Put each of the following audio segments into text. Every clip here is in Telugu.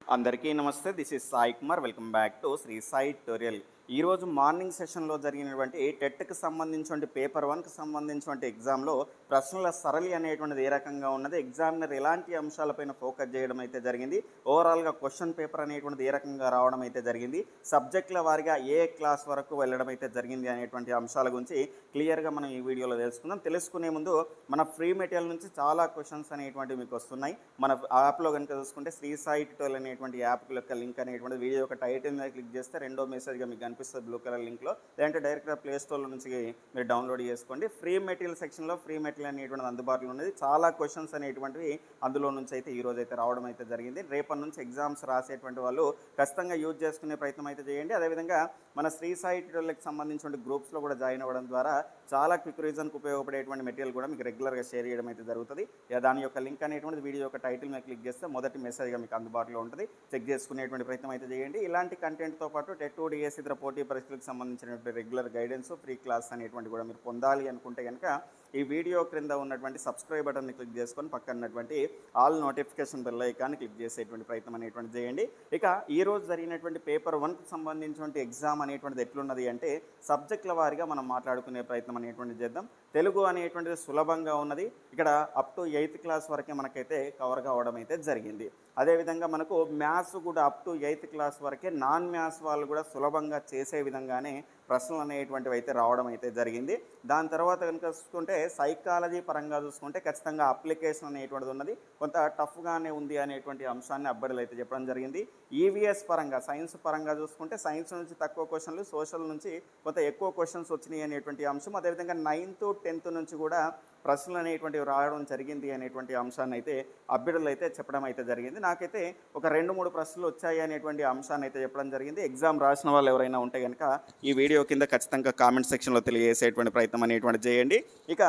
అందరికీ నమస్తే. This is Sai Kumar welcome back to Sri Sai tutorial ఈరోజు మార్నింగ్ సెషన్లో జరిగినటువంటి టెట్కి సంబంధించినటువంటి పేపర్ వన్కి సంబంధించినటువంటి ఎగ్జామ్లో ప్రశ్నల సరళి అనేటువంటిది ఏ రకంగా ఉన్నది ఎగ్జామినర్ ఎలాంటి అంశాలపైన ఫోకస్ చేయడం అయితే జరిగింది ఓవరాల్గా క్వశ్చన్ పేపర్ అనేటువంటిది ఏ రకంగా రావడం అయితే జరిగింది సబ్జెక్టుల వారిగా ఏ క్లాస్ వరకు వెళ్ళడం అయితే జరిగింది అనేటువంటి అంశాల గురించి క్లియర్గా మనం ఈ వీడియోలో తెలుసుకుందాం. తెలుసుకునే ముందు మన ఫ్రీ మెటీరియల్ నుంచి చాలా క్వశ్చన్స్ అనేటువంటివి మీకు వస్తున్నాయి. మన యాప్లో కనుక చూసుకుంటే శ్రీ సాయి ట్యూటోరియల్ అనేటువంటి యాప్ యొక్క లింక్ అనేటువంటి వీడియో యొక్క టైటిల్ మీద క్లిక్ చేస్తే రెండో మెసేజ్గా మీకు కనిపిస్తుంది బ్లూ కలర్ లింక్లో లేదంటే డైరెక్ట్గా ప్లే స్టోర్లో నుంచి మీరు డౌన్లోడ్ చేసుకోండి. ఫ్రీ మెటీరియల్ సెక్షన్లో ఫ్రీ మెటీరియల్ అనేటువంటిది అందుబాటులో ఉన్నది. చాలా క్వశ్చన్స్ అనేటువంటివి అందులో నుంచి అయితే ఈ రోజు అయితే రావడం అయితే జరిగింది. రేపటి నుంచి ఎగ్జామ్స్ రాసేటువంటి వాళ్ళు ఖచ్చితంగా యూజ్ చేసుకునే ప్రయత్నం అయితే చేయండి. అదేవిధంగా మన శ్రీ సాయి ట్యూటోరియల్కి సంబంధించిన గ్రూప్స్లో కూడా జాయిన్ అవ్వడం ద్వారా చాలా క్విక్ రీజన్కి ఉపయోగపడేటువంటి మెటీరియల్ కూడా మీకు రెగ్యులర్గా షేర్ చేయడం అయితే జరుగుతుంది. దాని యొక్క లింక్ అనేటువంటి వీడియో యొక్క టైటిల్ మీద క్లిక్ చేస్తే మొదటి మెసేజ్గా మీకు అందుబాటులో ఉంటుంది. చెక్ చేసుకునేటువంటి ప్రయత్నం అయితే చేయండి. ఇలాంటి కంటెంట్తో పాటు టెట్ టూ డిఎస్ ఇతర పోటీ పరీక్షలకు సంబంధించినటువంటి రెగ్యులర్ గైడెన్స్ ఫ్రీ క్లాస్ అనేటువంటి కూడా మీరు పొందాలి అనుకుంటే కనుక ఈ వీడియో క్రింద ఉన్నటువంటి సబ్స్క్రైబ్ బటన్ని క్లిక్ చేసుకొని పక్కన ఉన్నటువంటి ఆల్ నోటిఫికేషన్ బెల్ ఐకాన్ని క్లిక్ చేసేటువంటి ప్రయత్నం అనేటువంటి చేయండి. ఇక ఈ రోజు జరిగినటువంటి పేపర్ వన్కి సంబంధించినటువంటి ఎగ్జామ్ అనేటువంటిది ఎట్లున్నది అంటే సబ్జెక్టుల వారిగా మనం మాట్లాడుకునే ప్రయత్నం అనేటువంటిది చేద్దాం. తెలుగు అనేటువంటిది సులభంగా ఉన్నది. ఇక్కడ అప్ టు ఎయిత్ క్లాస్ వరకే మనకైతే కవర్ కావడం అయితే జరిగింది. అదేవిధంగా మనకు మ్యాథ్స్ కూడా అప్ టు ఎయిత్ క్లాస్ వరకే నాన్ మ్యాథ్స్ వాళ్ళు కూడా సులభంగా చేసే విధంగానే ప్రశ్నలు అనేటువంటివి అయితే రావడం అయితే జరిగింది. దాని తర్వాత కనుక చూసుకుంటే సైకాలజీ పరంగా చూసుకుంటే ఖచ్చితంగా అప్లికేషన్ అనేటువంటిది ఉన్నది. కొంత టఫ్గానే ఉంది అనేటువంటి అంశాన్ని అబ్బాయిలు అయితే చెప్పడం జరిగింది. ఈవీఎస్ పరంగా సైన్స్ పరంగా చూసుకుంటే సైన్స్ నుంచి తక్కువ క్వశ్చన్లు సోషల్ నుంచి కొంత ఎక్కువ క్వశ్చన్స్ వచ్చినాయి అనేటువంటి అంశం. అదేవిధంగా నైన్త్ టెన్త్ నుంచి కూడా ప్రశ్నలు అనేటువంటివి రావడం జరిగింది అనేటువంటి అంశాన్ని అయితే అభ్యర్థులు అయితే చెప్పడం అయితే జరిగింది. నాకైతే ఒక రెండు మూడు ప్రశ్నలు వచ్చాయి అనేటువంటి అంశాన్ని అయితే చెప్పడం జరిగింది. ఎగ్జామ్ రాసిన వాళ్ళు ఎవరైనా ఉంటే కనుక ఈ వీడియో కింద ఖచ్చితంగా కామెంట్ సెక్షన్లో తెలియజేసేటువంటి ప్రయత్నం అనేటువంటి చేయండి. ఇక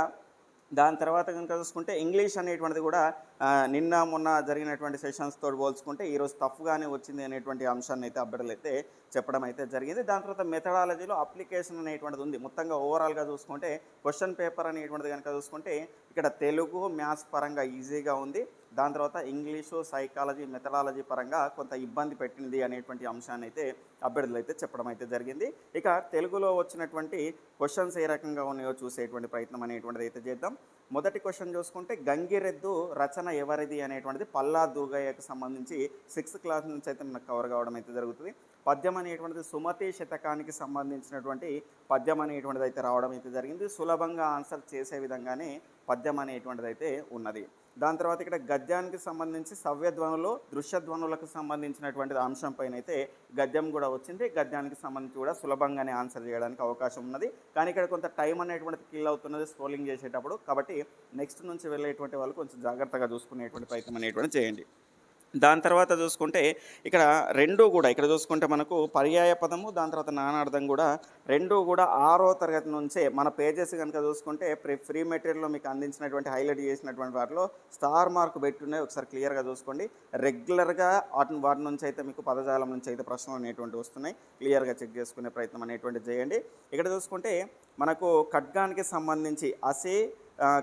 దాని తర్వాత కనుక చూసుకుంటే ఇంగ్లీష్ అనేటువంటిది కూడా నిన్న మొన్న జరిగినటువంటి సెషన్స్తో పోల్చుకుంటే ఈరోజు టఫ్గానే వచ్చింది అనేటువంటి అంశాన్ని అయితే అభ్యర్థులు అయితే చెప్పడం అయితే జరిగింది. దాని తర్వాత మెథడాలజీలో అప్లికేషన్ అనేటువంటిది ఉంది. మొత్తంగా ఓవరాల్గా చూసుకుంటే క్వశ్చన్ పేపర్ అనేటువంటిది కనుక చూసుకుంటే ఇక్కడ తెలుగు మ్యాథ్స్ పరంగా ఈజీగా ఉంది. దాని తర్వాత ఇంగ్లీషు సైకాలజీ మెథడాలజీ పరంగా కొంత ఇబ్బంది పెట్టింది అనేటువంటి అంశాన్ని అయితే అభ్యర్థులు అయితే చెప్పడం అయితే జరిగింది. ఇక తెలుగులో వచ్చినటువంటి క్వశ్చన్స్ ఏ రకంగా ఉన్నాయో చూసేటువంటి ప్రయత్నం అనేటువంటిది అయితే చేద్దాం. మొదటి క్వశ్చన్ చూసుకుంటే గంగిరెద్దు రచన ఎవరిది అనేటువంటిది పల్లా దూగయ్యకు సంబంధించి సిక్స్త్ క్లాస్ నుంచి అయితే మనకు కవర్ కావడం అయితే జరుగుతుంది. పద్యం అనేటువంటిది సుమతి శతకానికి సంబంధించినటువంటి పద్యం అనేటువంటిది అయితే రావడం అయితే జరిగింది. సులభంగా ఆన్సర్ చేసే విధంగానే పద్యం అనేటువంటిది అయితే ఉన్నది. దాని తర్వాత ఇక్కడ గద్యానికి సంబంధించి సవ్యధ్వనులు దృశ్యధ్వనులకు సంబంధించినటువంటి అంశం పైన అయితే గద్యం కూడా వచ్చింది. గద్యానికి సంబంధించి కూడా సులభంగానే ఆన్సర్ చేయడానికి అవకాశం ఉన్నది. కానీ ఇక్కడ కొంత టైం అనేటువంటిది కిల్ అవుతున్నది స్క్రోలింగ్ చేసేటప్పుడు. కాబట్టి నెక్స్ట్ నుంచి వెళ్ళేటువంటి వాళ్ళు కొంచెం జాగ్రత్తగా చూసుకునేటువంటి ప్రయత్నం అనేటువంటి చేయండి. దాని తర్వాత చూసుకుంటే ఇక్కడ రెండు కూడా ఇక్కడ చూసుకుంటే మనకు పర్యాయ పదము దాని తర్వాత నానార్థం కూడా రెండు కూడా ఆరో తరగతి నుంచే మన పేజెస్ కనుక చూసుకుంటే ఫ్రీ ఫ్రీ మెటీరియల్లో మీకు అందించినటువంటి హైలైట్ చేసినటువంటి వాటిలో స్టార్ మార్క్ పెట్టున్నాయి. ఒకసారి క్లియర్గా చూసుకోండి. రెగ్యులర్గా వాటి వాటి నుంచి అయితే మీకు పదజాలం నుంచి అయితే ప్రశ్నలు అనేటువంటి వస్తున్నాయి. క్లియర్గా చెక్ చేసుకునే ప్రయత్నం అనేటువంటి చేయండి. ఇక్కడ చూసుకుంటే మనకు ఖడ్గానికి సంబంధించి అసే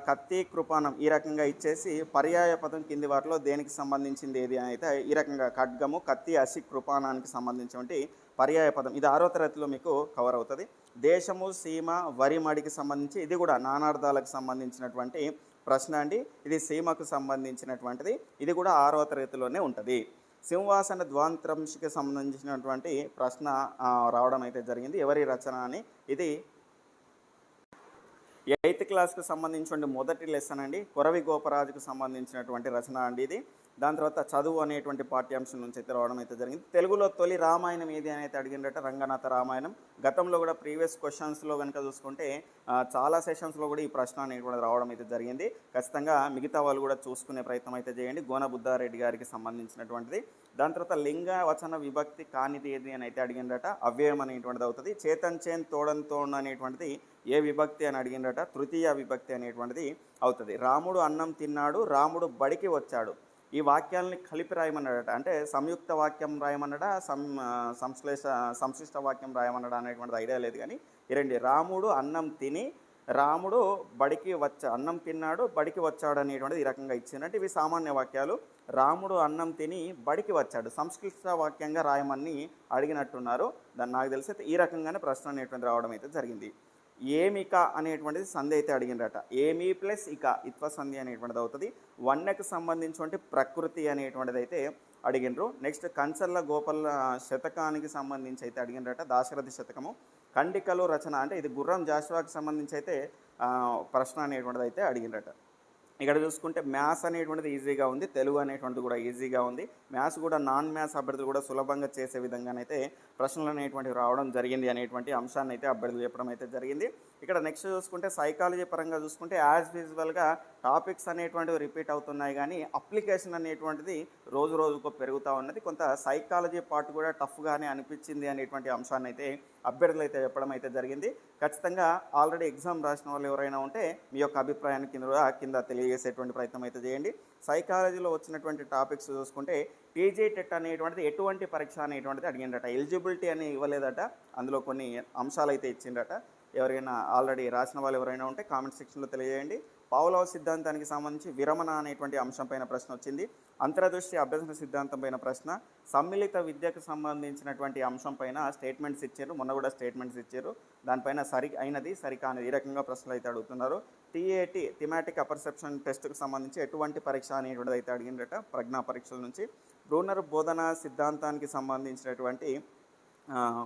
కత్తి కృపాణం ఈ రకంగా ఇచ్చేసి పర్యాయ పదం కింది వాటిలో దేనికి సంబంధించింది ఏది అని అయితే ఈ రకంగా ఖడ్గము కత్తి అసి కృపాణానికి సంబంధించినటువంటి పర్యాయ పదం. ఇది ఆరో తరగతిలో మీకు కవర్ అవుతుంది. దేశము సీమ వరి మడికి సంబంధించి ఇది కూడా నానార్థాలకు సంబంధించినటువంటి ప్రశ్న అండి. ఇది సీమకు సంబంధించినటువంటిది. ఇది కూడా ఆరో తరగతిలోనే ఉంటుంది. సింహాసన ద్వాంత్రంశకి సంబంధించినటువంటి ప్రశ్న రావడం అయితే జరిగింది. ఎవరి రచన అని? ఇది ఎయిత్ క్లాస్కి సంబంధించిన మొదటి లెసన్ అండి. కొరవి గోపరాజుకు సంబంధించినటువంటి రచన అండి ఇది. దాని తర్వాత చదువు అనేటువంటి పాఠ్యాంశం నుంచి అయితే రావడం అయితే జరిగింది. తెలుగులో తొలి రామాయణం ఏది అని అయితే అడిగిందట రంగనాథ రామాయణం. గతంలో కూడా ప్రీవియస్ క్వశ్చన్స్లో కనుక చూసుకుంటే చాలా సెషన్స్లో కూడా ఈ ప్రశ్న అనేటువంటి రావడం అయితే జరిగింది. ఖచ్చితంగా మిగతా వాళ్ళు కూడా చూసుకునే ప్రయత్నం అయితే చేయండి. గోనబుద్ధారెడ్డి గారికి సంబంధించినటువంటిది. దాని తర్వాత లింగ వచన విభక్తి కానిది ఏది అని అయితే అడిగిందట అవ్యయం అనేటువంటిది అవుతుంది. చేతన్ చేన్ తోడన్ అనేటువంటిది ఏ విభక్తి అని అడిగిందట తృతీయ విభక్తి అనేటువంటిది అవుతుంది. రాముడు అన్నం తిన్నాడు రాముడు బడికి వచ్చాడు. ఈ వాక్యాలని కలిపి రాయమన్నాడట. అంటే సంయుక్త వాక్యం రాయమన్నాడా సం సంశ్లేష సంశ్లిష్ట వాక్యం రాయమన్నాడా అనేటువంటిది ఐడియా లేదు కానీ ఈ రాముడు అన్నం తిని రాముడు బడికి వచ్చా అన్నం తిన్నాడు బడికి వచ్చాడు అనేటువంటిది ఈ రకంగా ఇచ్చిందంటే ఇవి సామాన్య వాక్యాలు. రాముడు అన్నం తిని బడికి వచ్చాడు సంస్కృత వాక్యంగా రాయమని అడిగినట్టున్నారు. దాన్ని నాకు తెలిసి అయితే ఈ రకంగానే ప్రశ్న అనేటువంటి రావడం అయితే జరిగింది. ఏమిక అనేటువంటిది సంధి అయితే అడిగినరట. ఏమి ప్లస్ ఇక ఇత్వ సంధి అనేటువంటిది అవుతుంది. వన్నెకు సంబంధించినటువంటి ప్రకృతి అనేటువంటిది అయితే అడిగినరు. నెక్స్ట్ కంచర్ల గోపల్ల శతకానికి సంబంధించి అయితే అడిగినరట దాశరథి శతకము. కండికలు రచన అంటే ఇది గుర్రం జాషువాకి సంబంధించి అయితే ప్రశ్న అనేటువంటిది అయితే అడిగినరట. ఇక్కడ చూసుకుంటే మ్యాథ్స్ అనేటువంటిది ఈజీగా ఉంది తెలుగు అనేటువంటిది కూడా ఈజీగా ఉంది. మ్యాథ్స్ కూడా నాన్ మ్యాథ్స్ అభ్యర్థులు కూడా సులభంగా చేసే విధంగానైతే ప్రశ్నలు అనేటువంటివి రావడం జరిగింది అనేటువంటి అంశాన్ని అయితే అభ్యర్థులు చెప్పడం అయితే జరిగింది. ఇక్కడ నెక్స్ట్ చూసుకుంటే సైకాలజీ పరంగా చూసుకుంటే యాజ్ విజువల్గా టాపిక్స్ అనేటువంటివి రిపీట్ అవుతున్నాయి కానీ అప్లికేషన్ అనేటువంటిది రోజు రోజుకు పెరుగుతూ ఉన్నది. కొంత సైకాలజీ పార్ట్ కూడా టఫ్గానే అనిపించింది అనేటువంటి అంశాన్ని అయితే అభ్యర్థులు అయితే చెప్పడం అయితే జరిగింది. ఖచ్చితంగా ఆల్రెడీ ఎగ్జామ్ రాసిన వాళ్ళు ఎవరైనా ఉంటే మీ యొక్క అభిప్రాయాన్ని కింద కింద తెలియజేసేటువంటి ప్రయత్నం అయితే చేయండి. సైకాలజీలో వచ్చినటువంటి టాపిక్స్ చూసుకుంటే టీజీ టెట్ అనేటువంటిది ఎటువంటి పరీక్ష అనేటువంటిది అడిగిండట ఎలిజిబిలిటీ అని ఇవ్వలేదట. అందులో కొన్ని అంశాలు అయితే ఇచ్చిండట ఎవరైనా ఆల్రెడీ రాసిన వాళ్ళు ఎవరైనా ఉంటే కామెంట్ సెక్షన్లో తెలియజేయండి. పావులవ సిద్ధాంతానికి సంబంధించి విరమణ అనేటువంటి అంశం పైన ప్రశ్న వచ్చింది. అంతర్దృష్టి అభ్యసన సిద్ధాంతం పైన ప్రశ్న. సమ్మిళిత విద్యకు సంబంధించినటువంటి అంశం పైన స్టేట్మెంట్స్ ఇచ్చారు. మొన్న కూడా స్టేట్మెంట్స్ ఇచ్చారు. దానిపైన సరి అయినది సరికానిది ఈ రకంగా ప్రశ్నలు అయితే అడుగుతున్నారు. టీఏటి థిమాటిక్ అపర్సెప్షన్ టెస్ట్కి సంబంధించి ఎటువంటి పరీక్ష అనేటువంటిది అయితే అడిగిందట ప్రజ్ఞా పరీక్షల నుంచి. బ్రూనర్ బోధన సిద్ధాంతానికి సంబంధించినటువంటి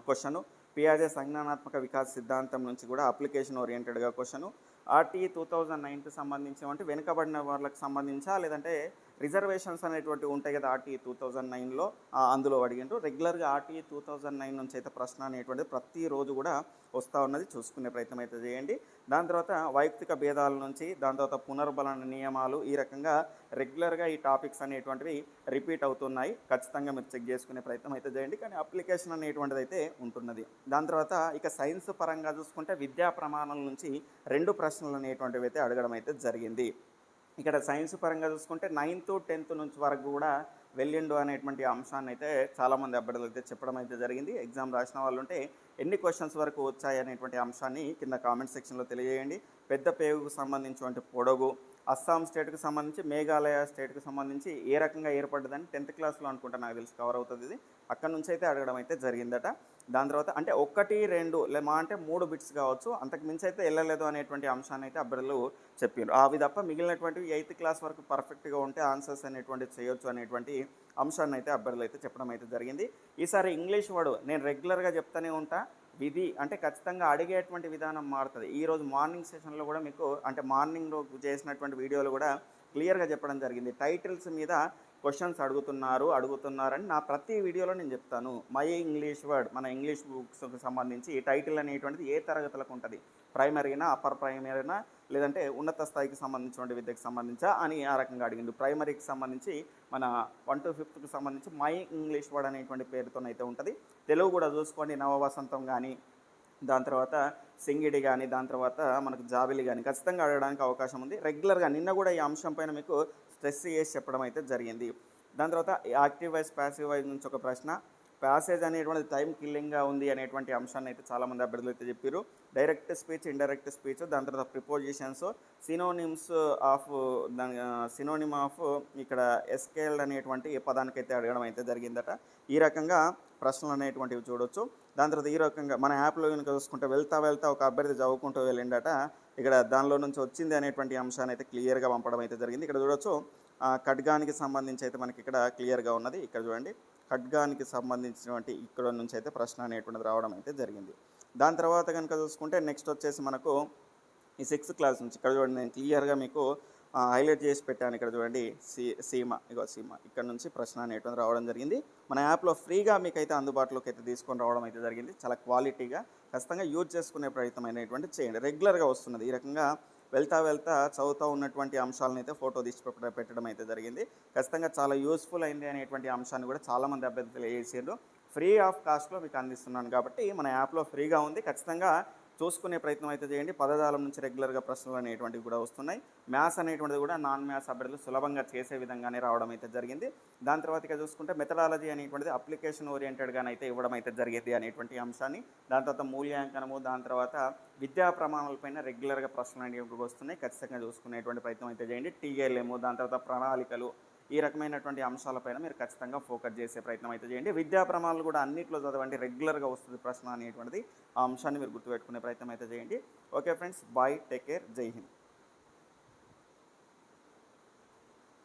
క్వశ్చను. పియాజే సంజ్ఞానాత్మక వికాస్ సిద్ధాంతం నుంచి కూడా application ఓరియంటెడ్గా question R T two thousand నైన్కి సంబంధించి వెనుకబడిన వాళ్ళకి సంబంధించా? లేదంటే రిజర్వేషన్స్ అనేటువంటివి ఉంటాయి కదా ఆర్టీ టూ థౌజండ్ నైన్లో అందులో అడిగిండ్రు. రెగ్యులర్గా ఆర్టీ టూ థౌజండ్ నైన్ నుంచి అయితే ప్రశ్న అనేటువంటిది ప్రతిరోజు కూడా వస్తూ ఉన్నది. చూసుకునే ప్రయత్నం అయితే చేయండి. దాని తర్వాత వైయక్తిక భేదాల నుంచి దాని తర్వాత పునర్బలన నియమాలు ఈ రకంగా రెగ్యులర్గా ఈ టాపిక్స్ అనేటువంటివి రిపీట్ అవుతున్నాయి. ఖచ్చితంగా మీరు చెక్ చేసుకునే ప్రయత్నం అయితే చేయండి. కానీ అప్లికేషన్ అనేటువంటిది అయితే ఉంటున్నది. దాని తర్వాత ఇక సైన్స్ పరంగా చూసుకుంటే విద్యా ప్రమాణాల నుంచి రెండు ప్రశ్నలు అనేటువంటివి అయితే అడగడం అయితే జరిగింది. ఇక్కడ సైన్స్ పరంగా చూసుకుంటే నైన్త్ టెన్త్ నుంచి వరకు కూడా వెళ్ళిండు అనేటువంటి అంశాన్ని అయితే చాలామంది అభ్యర్థులు అయితే చెప్పడం అయితే జరిగింది. ఎగ్జామ్ రాసిన వాళ్ళు ఉంటే ఎన్ని క్వశ్చన్స్ వరకు వచ్చాయి అనేటువంటి అంశాన్ని కింద కామెంట్ సెక్షన్లో తెలియజేయండి. పెద్ద పేగుకు సంబంధించినటువంటి పొడవు అస్సాం స్టేట్కి సంబంధించి మేఘాలయ స్టేట్కి సంబంధించి ఏ రకంగా ఏర్పడ్డదని టెన్త్ క్లాస్లో అనుకుంటా నాకు తెలిసి కవర్ అవుతుంది ఇది. అక్కడ నుంచి అయితే అడగడం అయితే జరిగిందట. దాని తర్వాత అంటే ఒకటి రెండు లేమా అంటే మూడు బిట్స్ కావచ్చు. అంతకు మించి అయితే వెళ్ళలేదు అనేటువంటి అంశాన్ని అయితే అభ్యర్థులు చెప్పారు. అవి తప్ప మిగిలినటువంటివి ఎయిత్ క్లాస్ వరకు పర్ఫెక్ట్గా ఉంటే ఆన్సర్స్ అనేటువంటివి చేయొచ్చు అనేటువంటి అంశాన్ని అయితే అభ్యర్థులు అయితే చెప్పడం అయితే జరిగింది. ఈసారి ఇంగ్లీష్ వర్డ్ నేను రెగ్యులర్గా చెప్తానే ఉంటా. విధి అంటే ఖచ్చితంగా అడిగేటువంటి విధానం మారుతుంది. ఈరోజు మార్నింగ్ సెషన్లో కూడా మీకు అంటే మార్నింగ్ చేసినటువంటి వీడియోలు కూడా క్లియర్గా చెప్పడం జరిగింది. టైటిల్స్ మీద క్వశ్చన్స్ అడుగుతున్నారు అడుగుతున్నారని నా ప్రతి వీడియోలో నేను చెప్తాను. మై ఇంగ్లీష్ వర్డ్ మన ఇంగ్లీష్ బుక్స్కి సంబంధించి ఈ టైటిల్ అనేటువంటిది ఏ తరగతులకు ఉంటుంది? ప్రైమరీనా అప్పర్ ప్రైమరీనా లేదంటే ఉన్నత స్థాయికి సంబంధించిన విద్యకు సంబంధించా అని ఆ రకంగా అడిగిండు. ప్రైమరీకి సంబంధించి మన వన్ టు ఫిఫ్త్కి సంబంధించి మై ఇంగ్లీష్ వర్డ్ అనేటువంటి పేరుతోనైతే ఉంటుంది. తెలుగు కూడా చూసుకోండి నవవసంతం కానీ దాని తర్వాత సింగిడి కానీ దాని తర్వాత మనకు జాబిలి కానీ ఖచ్చితంగా అడగడానికి అవకాశం ఉంది. రెగ్యులర్గా నిన్న కూడా ఈ అంశం పైన మీకు స్ట్రెస్ చేసి చెప్పడం అయితే జరిగింది. దాని తర్వాత యాక్టివ్ వైజ్ ప్యాసివ్ వైజ్ నుంచి ఒక ప్రశ్న ప్యాసేజ్ అనేటువంటి టైం కిల్లింగ్గా ఉంది అనేటువంటి అంశాన్ని అయితే చాలామంది అభ్యర్థులు అయితే చెప్పారు డైరెక్ట్ స్పీచ్ ఇండైరెక్ట్ స్పీచ్ దాని తర్వాత ప్రిపోజిషన్స్ సినోనిమ్స్ ఆఫ్ దాని సినోనిమ్ ఆఫ్ ఇక్కడ ఎస్కేల్డ్ అనేటువంటి పదానికైతే అడగడం అయితే జరిగిందట. ఈ రకంగా ప్రశ్నలు అనేటువంటివి చూడొచ్చు. దాని తర్వాత ఈ రకంగా మన యాప్లో కనుక చూసుకుంటే వెళ్తా వెళ్తా ఒక అభ్యర్థి చదువుకుంటూ వెళ్ళిండట. ఇక్కడ దానిలో నుంచి వచ్చింది అనేటువంటి అంశాన్ని అయితే క్లియర్గా పంపడం అయితే జరిగింది. ఇక్కడ చూడొచ్చు ఆ, ఖడ్గానికి సంబంధించి అయితే మనకి ఇక్కడ క్లియర్గా ఉన్నది. ఇక్కడ చూడండి ఖడ్గానికి సంబంధించినటువంటి ఇక్కడ నుంచి అయితే ప్రశ్న అనేటువంటిది రావడం అయితే జరిగింది. దాని తర్వాత కనుక చూసుకుంటే నెక్స్ట్ వచ్చేసి మనకు ఈ సిక్స్త్ క్లాస్ నుంచి ఇక్కడ చూడండి నేను క్లియర్గా మీకు హైలైట్ చేసి పెట్టాను ఇక్కడ చూడండి. సీ సీమ ఇగో సీమ. ఇక్కడ నుంచి ప్రశ్న అనేటువంటి రావడం జరిగింది. మన యాప్లో ఫ్రీగా మీకు అయితే అందుబాటులోకి అయితే తీసుకొని రావడం అయితే జరిగింది. చాలా క్వాలిటీగా ఖచ్చితంగా యూజ్ చేసుకునే ప్రయత్నం అనేటువంటి చేయండి. రెగ్యులర్గా వస్తున్నది. ఈ రకంగా వెళ్తా వెళ్తా చదువుతూ ఉన్నటువంటి అంశాలను అయితే ఫోటో తీసి పెట్ట- పెట్టడం అయితే జరిగింది. ఖచ్చితంగా చాలా యూస్ఫుల్ అయింది అనేటువంటి అంశాన్ని కూడా చాలామంది అభ్యర్థులు తెలియజేసారు ఫ్రీ ఆఫ్ కాస్ట్లో మీకు అందిస్తున్నాను కాబట్టి మన యాప్లో ఫ్రీగా ఉంది. ఖచ్చితంగా చూసుకునే ప్రయత్నం అయితే చేయండి. పదజాలం నుంచి రెగ్యులర్గా ప్రశ్నలు అనేటువంటివి కూడా వస్తున్నాయి. మ్యాథ్స్ అనేటువంటిది కూడా నాన్ మ్యాథ్స్ అభ్యర్థులు సులభంగా చేసే విధంగానే రావడం అయితే జరిగింది. దాని తర్వాత ఇక చూసుకుంటే మెథడాలజీ అనేటువంటిది అప్లికేషన్ ఓరియంటెడ్గానే అయితే ఇవ్వడం అయితే జరిగేది అనేటువంటి అంశాన్ని. దాని తర్వాత మూల్యాంకనము దాని తర్వాత విద్యా ప్రమాణాలపైన రెగ్యులర్గా ప్రశ్నలు అనేవి వస్తున్నాయి. ఖచ్చితంగా చూసుకునేటువంటి ప్రయత్నం అయితే చేయండి. టీఎల్ఎము దాని తర్వాత ప్రణాళికలు ఈ రకమైనటువంటి అంశాలపైన మీరు ఖచ్చితంగా ఫోకస్ చేసే ప్రయత్నం అయితే చేయండి. విద్యా ప్రమాణాలు కూడా అన్నింటిలో చదవండి. రెగ్యులర్గా వస్తుంది ప్రశ్న అనేటువంటిది. ఆ అంశాన్ని మీరు గుర్తుపెట్టుకునే ప్రయత్నం అయితే చేయండి. Okay friends bye take care జై హింద్